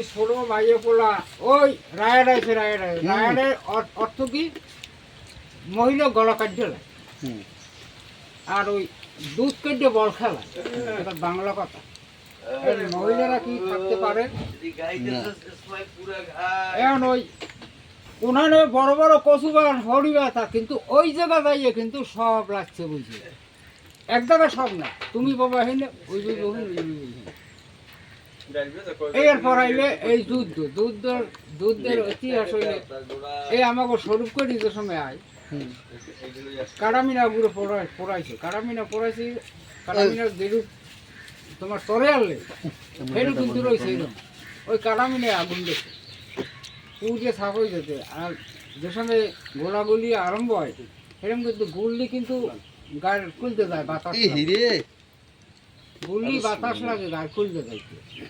ওই ছোট মাইয়ে পোলা ওই রায় রাইছে রায় রায় রায়ের অর্থ কি? মহিলা গলা কাটতে লাগে আর ওই দুধ কেটে বল খেলা এটা বাংলা কথা। মহিলারা কি থাকতে পারে? এখন ওই উনানে বড় বড় কচু বাগান হরি ব্যথা কিন্তু ওই জায়গা দাঁড়িয়ে কিন্তু সব লাগছে বুঝি এক জায়গায় সব না। তুমি বাবা হেনে ওই ওই ওই ওই ওই ওই। এরপর আইলে এই যুদ্ধ যুদ্ধ যুদ্ধের ইতিহাস হইলে এই আমাকে স্বরূপ করে যে সময় আয়? কারামিনা গুলো পড়াই পড়াইছে। কারামিনা পড়াইছে যেরূপ তোমার তরে আনলে সেরূপ কিন্তু রয়েছে ওই কারামিনে আগুন দেখে। পুজো সাফ হয়ে যেতে আর যে সময় গোলাগুলি আরম্ভ হয় সেরকম কিন্তু গুল্লি কিন্তু গায়ের খুলতে যায় বাতাস গুল্লি বাতাস লাগে গায়ে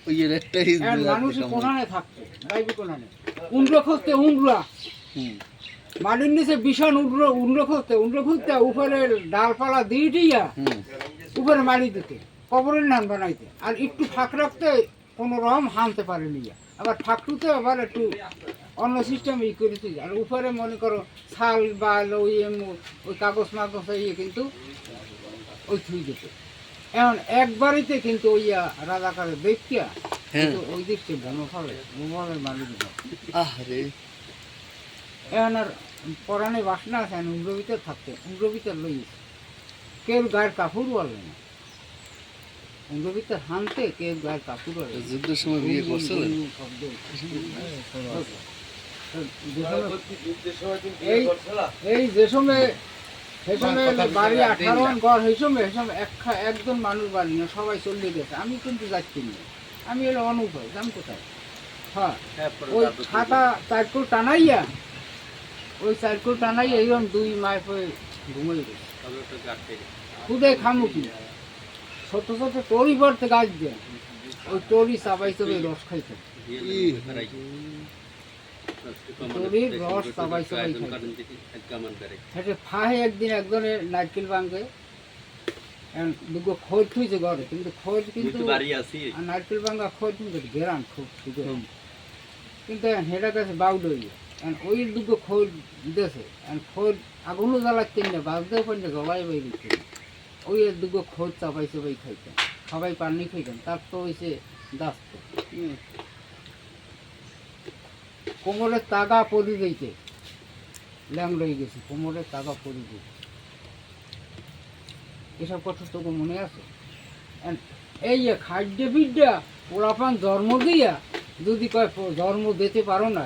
ওই এর একটা এখন মানুষ কোনানে থাকতো যাইবে কোনানে খুঁজতে মাটির নিচে ভীষণ উন্ড্র উন্ড্র খুঁজতে খুঁজতে উপরে ডালপালা দিয়ে দিয়া উপরে মারি দিতে কবরের নাম বানাইতে। আর একটু ফাঁক রাখতে কোনো রকম হানতে পারেনি আবার ফাঁকটুতে আবার একটু অন্য সিস্টেম ই করেছে। আর উপরে মনে করো ছাল বা ওই ওই কাগজ মাগজ ইয়ে কিন্তু ওই থুই দিতে। এখন একবারিতে কিন্তু ওই রাজাকারের দেখিয়া হ্যাঁ। কিন্তু ওই দিকটি বোমা ফলে বোমার মারি দিল আরে এখন আর পরাণে বাসনা আছে এখন উগ্র থাকতে উগ্র ভিতর লই কেউ গায়ের কাপড় বলে না। উগ্র ভিতর হানতে কেউ গায়ের কাপড় বলে যুদ্ধের সময় বিয়ে করছিলেন এই এই যে সময় বাড়ি একজন মানুষ বাড়ি না সবাই চলে গেছে। আমি কিন্তু যাচ্ছি না। আমি এলো অনুভব জান কোথায়? হ্যাঁ ওই খাতা চারকোল টানাইয়া ওই চারকোল টানাইয়া এইরকম দুই মাস হয়ে ঘুমিয়ে গেছে। খুদে খামু কি? ছোট ছোট টরি পড়তে গাছ দিয়ে। ওই টরি চবে রস খাইতে। টরির রস চাবাই চাবাই খাইতে ফাহে একদিন একজনের নারকেল ভাঙবে দুগো খোঁজ থুইছে ঘরে কিন্তু খোঁজ কিন্তু নারকেল ভাঙা খোঁজ কিন্তু গেরান খুব সুন্দর কিন্তু হেটা কাছে বাউড হয়ে ওই দুটো খোঁজ দিতেছে। খোঁজ আগুনও জ্বালাচ্ছেন না বাজতেও পারেন না জলাই বই দিচ্ছে। ওই দুটো খোঁজ চাপাই চাপাই খাইতেন। সবাই পানি খাইতেন তার তো হয়েছে দাস্ত কোমরের তাগা পরি দিয়েছে ল্যাং রয়ে গেছে কোমরের তাগা পরি দিয়েছে এসব কথা তোকে মনে আছে? এই যে খাদ্য বিদ্যা পোলাপান জন্ম দিয়া যদি কয় জন্ম দিতে পারো না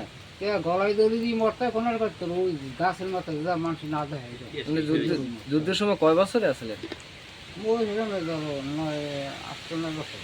গলায় দড়ি দিয়ে মরতে কোনার করতে ওই গাছের মাথায় যা মানুষ না দেয় যুদ্ধের সময় কয় বছরে আসলে? ওই সেরকম নয় আটশো নয় বছর।